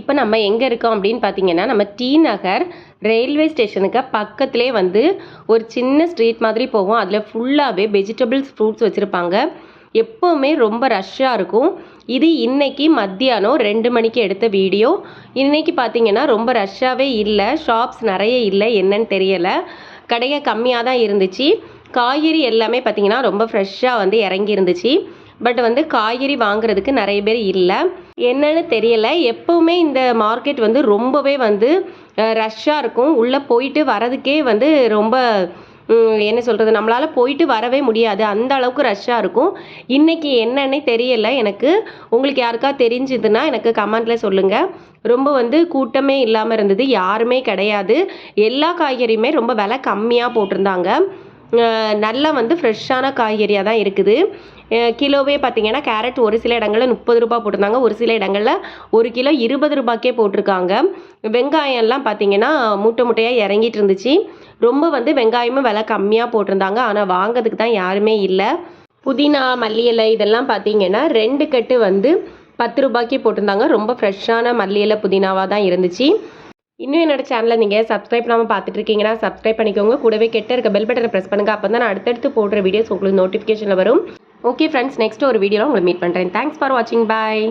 இப்போ நம்ம எங்கே இருக்கோம் அப்படின்னு பார்த்தீங்கன்னா நம்ம டி நகர் ரயில்வே ஸ்டேஷனுக்கு பக்கத்துலேயே வந்து ஒரு சின்ன ஸ்ட்ரீட் மாதிரி போவோம் அதில் ஃபுல்லாகவே வெஜிடபிள்ஸ் ஃப்ரூட்ஸ் வச்சுருப்பாங்க. எப்போவுமே ரொம்ப ரஷ்ஷாக இருக்கும். இது இன்றைக்கி மத்தியானம் ரெண்டு மணிக்கு எடுத்த வீடியோ. இன்னைக்கு பார்த்தீங்கன்னா ரொம்ப ரஷ்ஷாகவே இல்லை. ஷாப்ஸ் நிறைய இல்லை. என்னன்னு தெரியலை. கடையை கம்மியாக தான் இருந்துச்சு. காய்கறி எல்லாமே பார்த்தீங்கன்னா ரொம்ப ஃப்ரெஷ்ஷாக வந்து இறங்கி இருந்துச்சு பட் வந்து காய்கறி வாங்குறதுக்கு நிறைய பேர் இல்லை. என்னன்னு தெரியல. எப்போவுமே இந்த மார்க்கெட் வந்து ரொம்பவே வந்து ரஷ்ஷாக இருக்கும். உள்ளே போயிட்டு வரதுக்கே வந்து ரொம்ப என்ன சொல்கிறது நம்மளால் போயிட்டு வரவே முடியாது. அந்த அளவுக்கு ரஷ்ஷாக இருக்கும். இன்றைக்கி என்னன்னே தெரியல எனக்கு. உங்களுக்கு யாருக்கா தெரிஞ்சுதுன்னா எனக்கு கமெண்ட்டில் சொல்லுங்கள் ரொம்ப வந்து கூட்டமே இல்லாமல் இருந்தது. யாருமே கிடையாது. எல்லா காய்கறியுமே ரொம்ப விலை கம்மியாக போட்டிருந்தாங்க. நல்லா வந்து ஃப்ரெஷ்ஷான காய்கறியாக தான் இருக்குது. கிலோவே பார்த்தீங்கன்னா கேரட் ஒரு சில இடங்களில் முப்பது ரூபாய் போட்டிருந்தாங்க. ஒரு சில இடங்களில் ஒரு கிலோ இருபது ரூபாய்க்கே போட்டிருக்காங்க. வெங்காயம்லாம் பார்த்தீங்கன்னா மூட்டை மூட்டையாக இறங்கிட்டு இருந்துச்சு. ரொம்ப வந்து வெங்காயமும் விலை கம்மியாக போட்டிருந்தாங்க. ஆனால் வாங்கிறதுக்கு தான் யாருமே இல்லை. புதினா மல்லி இலை இதெல்லாம் பார்த்தீங்கன்னா ரெண்டு கட்டு வந்து பத்து ரூபாய்க்கு போட்டிருந்தாங்க. ரொம்ப ஃப்ரெஷ்ஷான மல்லி இலை புதினாவாக தான் இருந்துச்சு. இன்னும் என்னோட சேனலை நீங்கள் சப்ஸ்கிரைப் பண்ணாமல் பார்த்துட்டு இருக்கீங்கன்னா சப்ஸ்கிரைப் பண்ணிக்கோங்க. கூடவே கெட்ட இருக்க பெல் பட்டனை ப்ரெஸ் பண்ணுங்கள் அப்போ தான் நான் அடுத்தடுத்து போடுற வீடியோஸ் உங்களுக்கு நோட்டிஃபிகேஷனில் வரும். ஓகே ஃப்ரெண்ட்ஸ் நெக்ஸ்ட் ஒரு வீடியோவில் உங்களை மீட் பண்ணுறேன் தேங்க்ஸ் ஃபார் வாட்சிங் பாய்